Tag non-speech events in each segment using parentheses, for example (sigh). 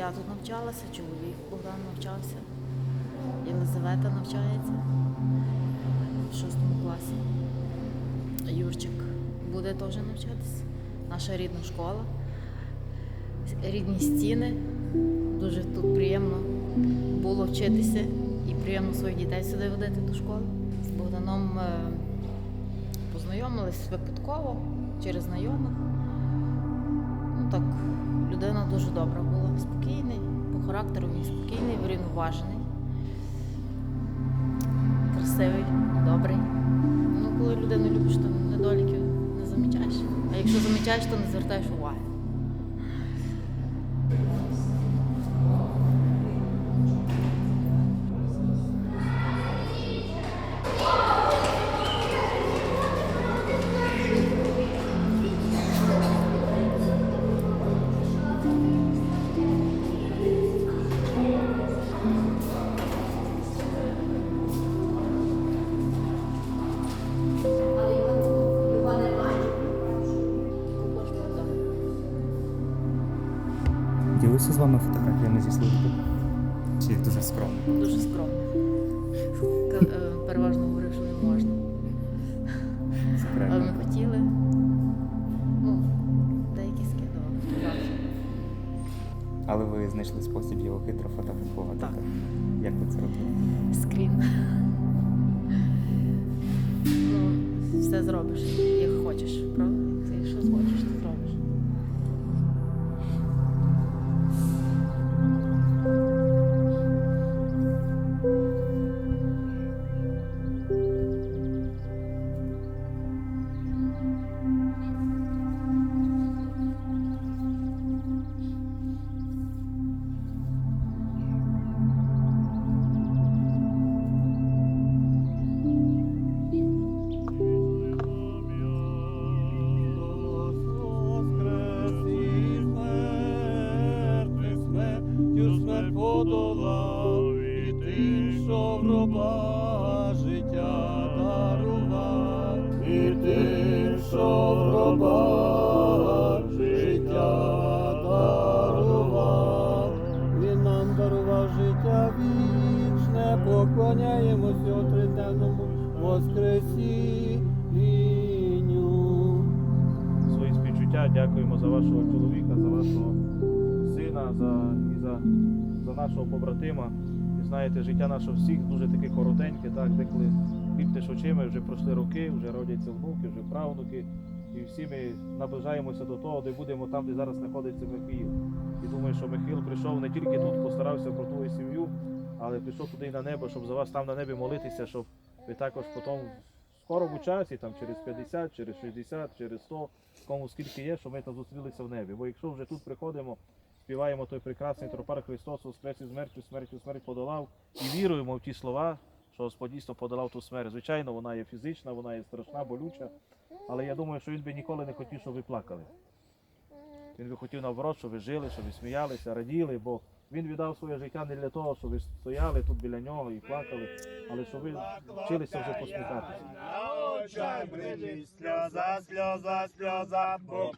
Я тут навчалася, чоловік Богдан навчався, Єлизавета навчається в шостому класі. Юрчик буде теж навчатися. Наша рідна школа, рідні стіни. Дуже тут приємно було вчитися і приємно своїх дітей сюди водити до школи. З Богданом е, познайомились випадково через знайомих. Ну так, людина дуже добра була, спокійний, по характеру він спокійний, врівноважений, красивий, добрий. Ну, коли людину любиш, то недоліків не замічаєш. А якщо замічаєш, то не звертаєш уваги. Ви знайшли спосіб його хитро фотографувати. Так. Як ви це робили? Скрін. Ну, все зробиш, як хочеш, правда? Нашого побратима. І знаєте, життя наше всіх дуже таке коротеньке, так, деколи бігтеш очима, вже пройшли роки, вже родяться внуки, вже правнуки. І всі ми наближаємося до того, де будемо там, де зараз знаходиться Михаїл. І думаю, що Михаїл прийшов не тільки тут, постарався про твою сім'ю, але прийшов туди на небо, щоб за вас там на небі молитися, щоб ви також потім в скорому часі, там через 50, через 60, через 100, кому скільки є, що ми там зустрілися в небі. Бо якщо вже тут приходимо, співаємо той прекрасний тропар Христос воскрес із смертю, смертю смерть подолав, і віруємо в ті слова, що Господь дійсно подолав ту смерть. Звичайно, вона є фізична, вона є страшна, болюча, але я думаю, що він би ніколи не хотів, щоб ви плакали. Він би хотів наоборот, щоб ви жили, щоб ви сміялися, раділи, бо він віддав своє життя не для того, щоб ви стояли тут біля нього і плакали, але щоб ви вчилися вже посміхатися. На очах брежить сльоза, сльоза, сльоза, бо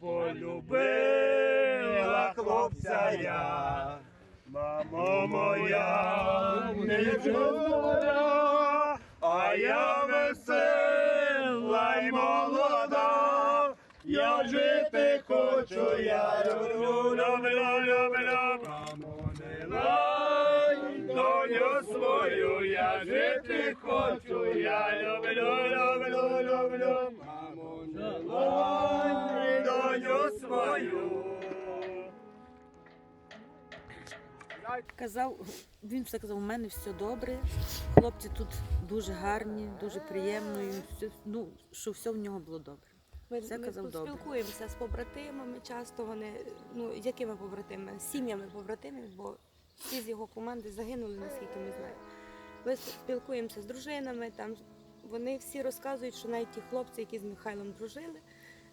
полюбила хлопця я. Мамо моя, не чудова, а я весела й молода. Я жити хочу, я люблю, люблю, люблю, мамо, лай, доню свою, я жити хочу, я люблю, люблю, люблю, мамо, лай, доню свою. Казав, він все казав, у мене все добре. Хлопці тут дуже гарні, дуже приємно. і все- ну, що все в нього було добре. Ми, Все ми казав добре. спілкуємося з побратимами. Часто вони, ну якими побратимами? Сім'ями побратимів, бо всі з його команди загинули, наскільки ми знаємо. Ми спілкуємося з дружинами. Там вони всі розказують, що навіть ті хлопці, які з Михайлом дружили,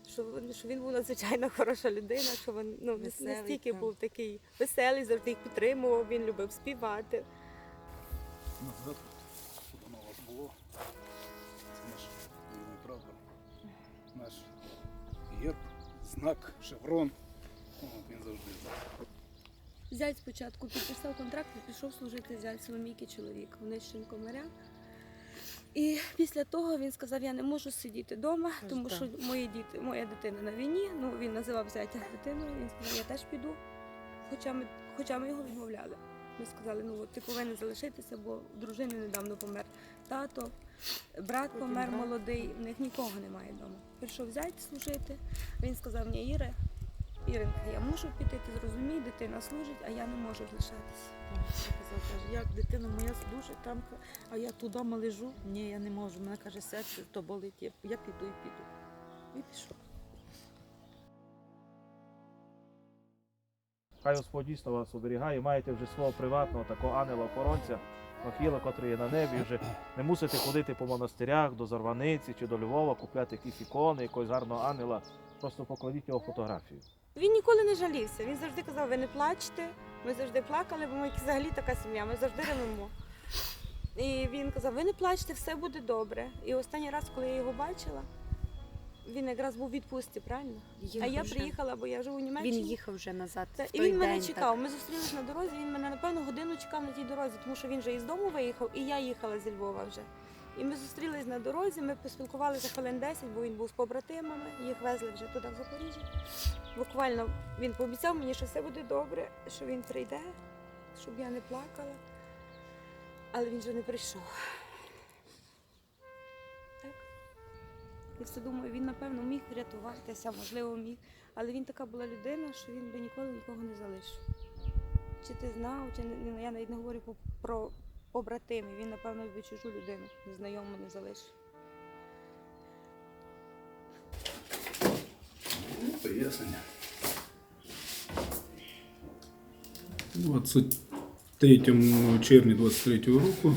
що, він- що він був надзвичайно (laughs) хороша людина, що він ну, Веселий, настільки так. був такий веселий, завжди їх підтримував, він любив співати. Ну, тут воно у вас було. Це наш прапор, наш герб, знак, шеврон. О, він завжди. Зять спочатку підписав контракт і пішов служити зять Соломійки чоловік. Вони з Шинкомаря. І після того він сказав, я не можу сидіти вдома, тому що мої діти, моя дитина на війні. Ну він називав зятя дитиною. Він сказав, я теж піду. Хоча ми, хоча ми його відмовляли. Ми сказали, ну ти повинен залишитися, бо дружини недавно помер тато, брат помер молодий, в них нікого немає вдома. Прийшов зять служити. Він сказав, ні, Іре, Іринка, я мушу піти, ти зрозумій, дитина служить, а я не можу каже, як дитина моя дуже там, а я туди лежу. Ні, я не можу. Мене каже, серце то болить. Я, я піду і піду. І пішов. Хай Господь дійсно вас оберігає, маєте вже свого приватного такого ангела-охоронця, Михіла, котрий є на небі, вже не мусите ходити по монастирях до Зарваниці чи до Львова, купляти якісь ікони, якогось гарного ангела. Просто покладіть його фотографію. Він ніколи не жалівся. Він завжди казав, ви не плачте. Ми завжди плакали, бо ми взагалі така сім'я, ми завжди ревемо. І він казав, ви не плачте, все буде добре. І останній раз, коли я його бачила, він якраз був у відпустці, правильно? а я вже- приїхала, бо я живу у Німеччині. Він їхав вже назад. Та, в і той він мене день, чекав. Ми зустрілись на дорозі. Він мене напевно годину чекав на тій дорозі, тому що він вже із дому виїхав, і я їхала зі Львова вже. І ми зустрілись на дорозі. Ми поспілкувалися хвилин 10, бо він був з побратимами. Їх везли вже туди в Запоріжжя. Буквально він пообіцяв мені, що все буде добре, що він прийде, щоб я не плакала. Але він вже не прийшов. Так. Я все думаю, він напевно міг врятуватися, можливо, міг. Але він така була людина, що він би ніколи нікого не залишив. Чи ти знав, чи не- я навіть не говорю про побратимів. Він, напевно, би чужу людину незнайому не залишив. Пояснення. 23 червня 23 року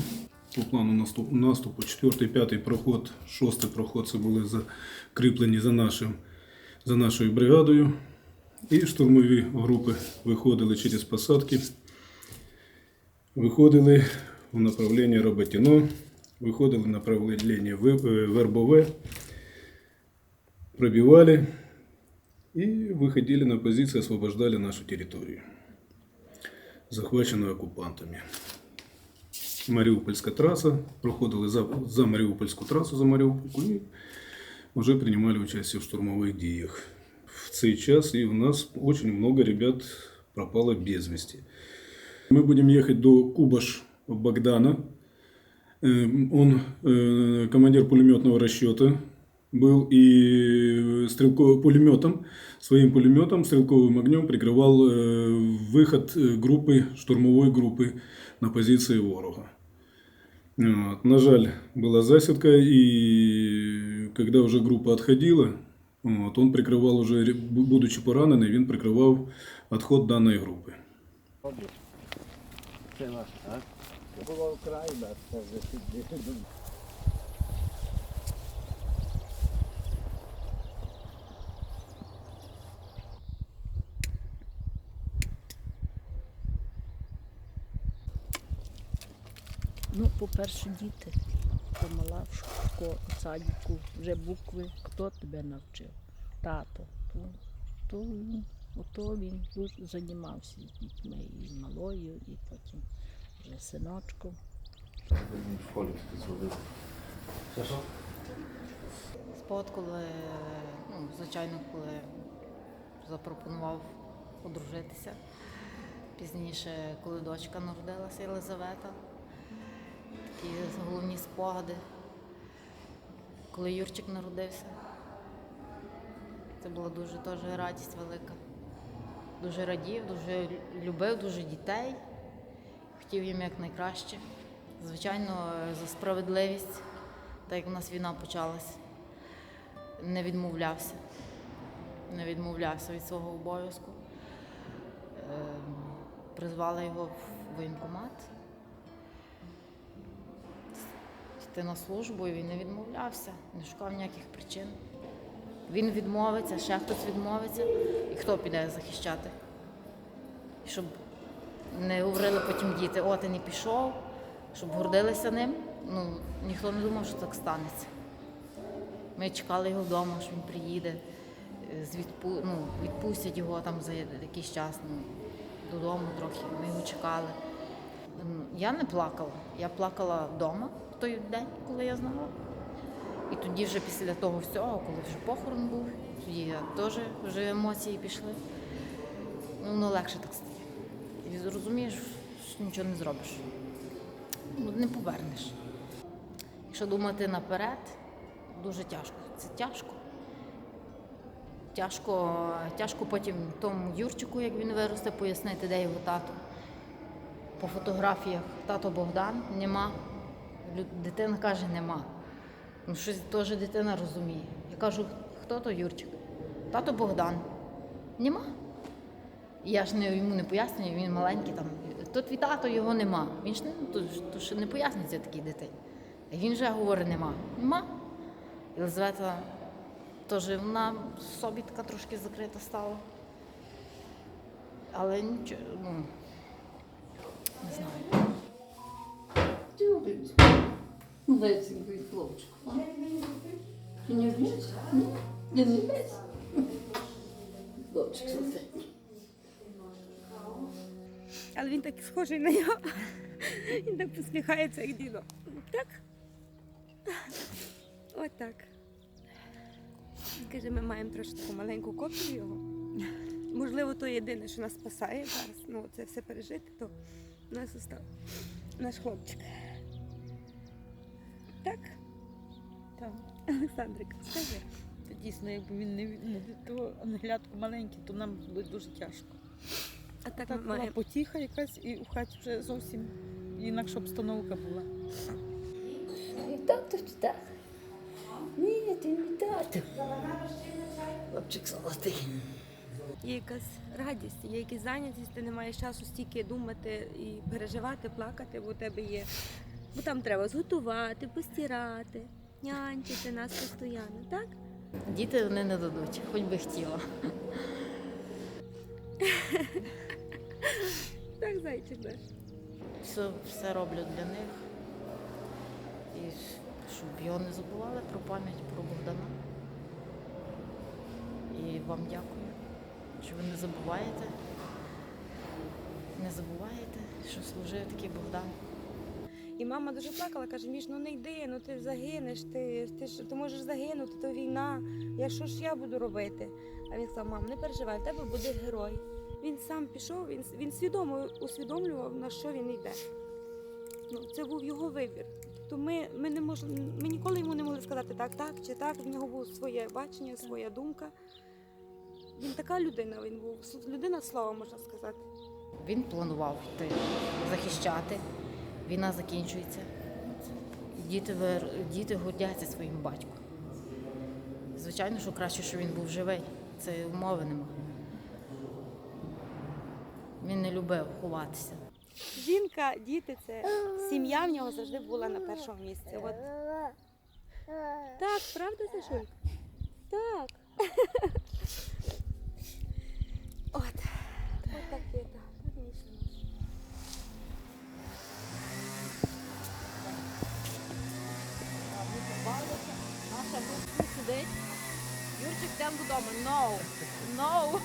по плану наступ- наступу 4 5 проход, 6 проход це були закріплені за, нашим, за нашою бригадою. І штурмові групи виходили через посадки, виходили в направлення Роботіно, виходили в направлення Ви- е, Вербове, пробивали и выходили на позиции, освобождали нашу территорию, захваченную оккупантами. Маріупольська траса, проходили за, за Маріупольську трасу, за Маріупольку і вже приймали участь у штурмових діях. В цей час і у нас очень много ребят пропало без вести. Мы будем ехать до Кубаш Богдана. Э, Он э, командир пулеметного расчета был и стрелковым пулеметом, своим пулеметом, стрелковым огнем прикрывал э, выход э, группы, штурмовой группы на позиции ворога. Вот. На жаль, была засідка, и когда уже группа отходила, вот, он прикрывал уже, ре- бу- будучи поранений, він прикривав відход даної групи. Це ваше, так? Ну, по-перше, діти. Помала в школу, в садіку, вже букви. Хто тебе навчив? Тато. То, то, він- ото він займався з дітьми, і з малою, і потім вже синочком. Спогад, коли, ну, звичайно, коли запропонував одружитися. Пізніше, коли дочка народилася Єлизавета. Такі головні спогади. Коли Юрчик народився. Це була дуже теж радість велика. Дуже радів, дуже любив, дуже дітей. Хотів їм якнайкраще. Звичайно, за справедливість, так як у нас війна почалась не відмовлявся. Не відмовлявся від свого обов'язку. Ем, Призвали його в воєнкомат. Йти на службу, і він не відмовлявся, не шукав ніяких причин. Він відмовиться, ще хтось відмовиться, і хто піде захищати? Щоб не говорили потім діти, о, ти не пішов, щоб гордилися ним. Ну, ніхто не думав, що так станеться. Ми чекали його вдома, що він приїде, е, з відпу... ну, відпустять його там за якийсь час. Ну, додому трохи. Ми його чекали. Я не плакала. Я плакала вдома в той день, коли я знала. І тоді вже після того всього, коли вже похорон був, тоді я теж вже емоції пішли. Ну, воно легше так стає. І зрозумієш, що нічого не зробиш. Ну, не повернеш. Якщо думати наперед, дуже тяжко. Це тяжко. Тяжко, тяжко потім тому Юрчику, як він виросте, пояснити, де його тато. По фотографіях тато Богдан нема. Дитина каже, нема. Ну, щось теж дитина розуміє. Я кажу, хто то Юрчик? Тато Богдан. Нема. Я ж не, йому не пояснюю, він маленький там. То твій тато його нема. Він ж не, ну, то, ж- то ще не пояснюється такій дитині. Він вже говорить, нема. Нема. Єлизавета теж вона собі така трошки закрита стала. Але нічого, ну, не знаю. Лесенький хлопчик. Ти не вмієш? Не вмієш? Хлопчик сусідній. Але він так схожий на нього. Він так посміхається, як дідо. Так? От так. Каже, ми маємо трошки таку маленьку копію його. Можливо, то єдине, що нас спасає зараз. Ну, це все пережити, то у нас остав наш хлопчик. Так? Так. Олександрик, скажи. Це дійсно, якби він не, не то англятку маленький, то нам було дуже тяжко. А так, Так ми була потіха якась, і у хаті вже зовсім інакша обстановка була. Тато чи так? Ні, ти не тато. Хлопчик золотий. Є якась радість, є якась зайнятість, ти не маєш часу стільки думати і переживати, плакати, бо у тебе є. Бо там треба зготувати, постирати, нянчити нас постійно, так? Діти вони не дадуть, хоч би хотіла. (laughs) Так, зайчик наш. Все, все роблю для них. І щоб його не забували про пам'ять про Богдана. І вам дякую, що ви не забуваєте. Не забуваєте, що служив такий Богдан. І мама дуже плакала, каже, Міш, ну не йди, ну ти загинеш, ти, ти, ж- ти можеш загинути, то війна. Я що ж я буду робити? А він сказав, мам, не переживай, в тебе буде герой. Він сам пішов, він, він свідомо усвідомлював, на що він йде. Ну, це був його вибір. Тобто ми, ми, не можемо, ми ніколи йому не могли сказати так, так чи так. В нього було своє бачення, своя думка. Він така людина, він був людина слова, можна сказати. Він планував йти захищати. Війна закінчується. Діти, вир- діти гордяться своїм батьком. Звичайно, що краще, що він був живий. Це умови нема. Він не любив ховатися. Жінка, діти це сім'я в нього завжди була на першому місці. От. Так, правда, Сашулька? Так. (laughs) От. От так є, Наша тут сидить. Юрчик, йдемо додому. No. No.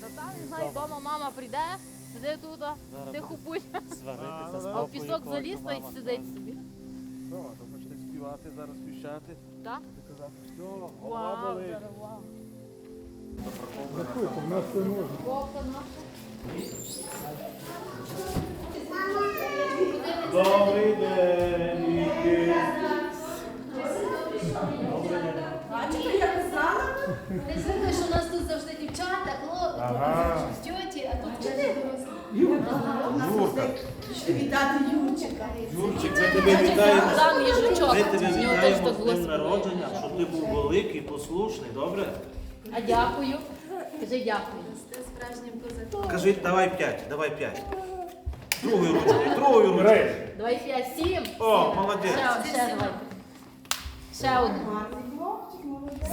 Та там, не знаю, вдома мама прийде, сиди тут, тихо путь. А в пісок заліз та й сидить собі. Що, то хочете співати, зараз піщати? Так? Ти казав, все, Вау, голова болить. вау. Заходьте, в нас це можна. Вовка наша. Добрий день, у нас тут завжди дівчата, хлопці, а тут Вітати Юрчика. Юрчик, ми тебе вітаємо. Щоб ти був великий, послушний, добре? А дякую. Кажи дякую. Кажи, давай п'ять, давай п'ять. Другою ручкою, другою ручкою. Давай п'ять, сім. О, молодець. Ще, ще давай. Ще один.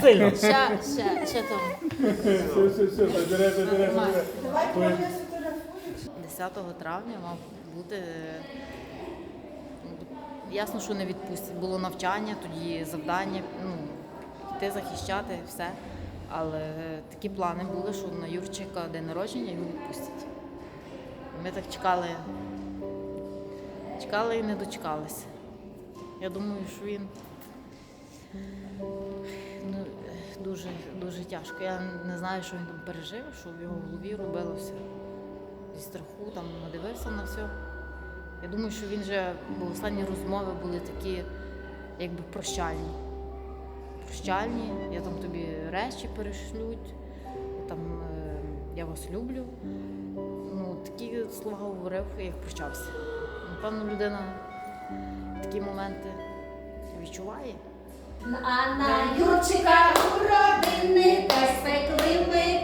Сильно. Ще, ще, ще там. Все, все, все, забирай, забирай, забирай. 10 травня мав бути. е, Ясно, що не відпустять. Було навчання, тоді завдання, ну, йти захищати, все. Але такі плани були, що на Юрчика день народження його відпустять. Ми так чекали, чекали і не дочекалися. Я думаю, що він ну, дуже, дуже тяжко. Я не знаю, що він там пережив, що в його голові робилося зі страху, там надивився на все. Я думаю, що він вже, бо останні розмови були такі, якби прощальні. Прощальні, я там тобі речі перешлють, там е, я вас люблю. Такі слова говорив, як прощався. Напевно, людина такі моменти відчуває. А на Юрчика у родини та спекли ми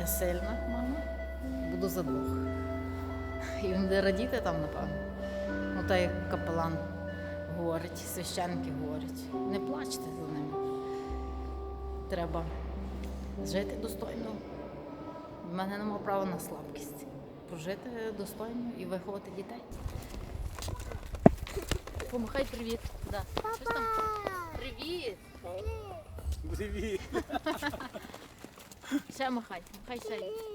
Я сильна, мама. Буду за двох. І він буде радіти там, напевно. Ну, так як капелан говорить, священники говорять. Не плачте за ними. Треба жити достойно. У мене нема права на слабкість. Прожити достойно і виховати дітей. Помахай привіт. Да. Щось там? Привіт! Привіт. Ще махай, махай ще.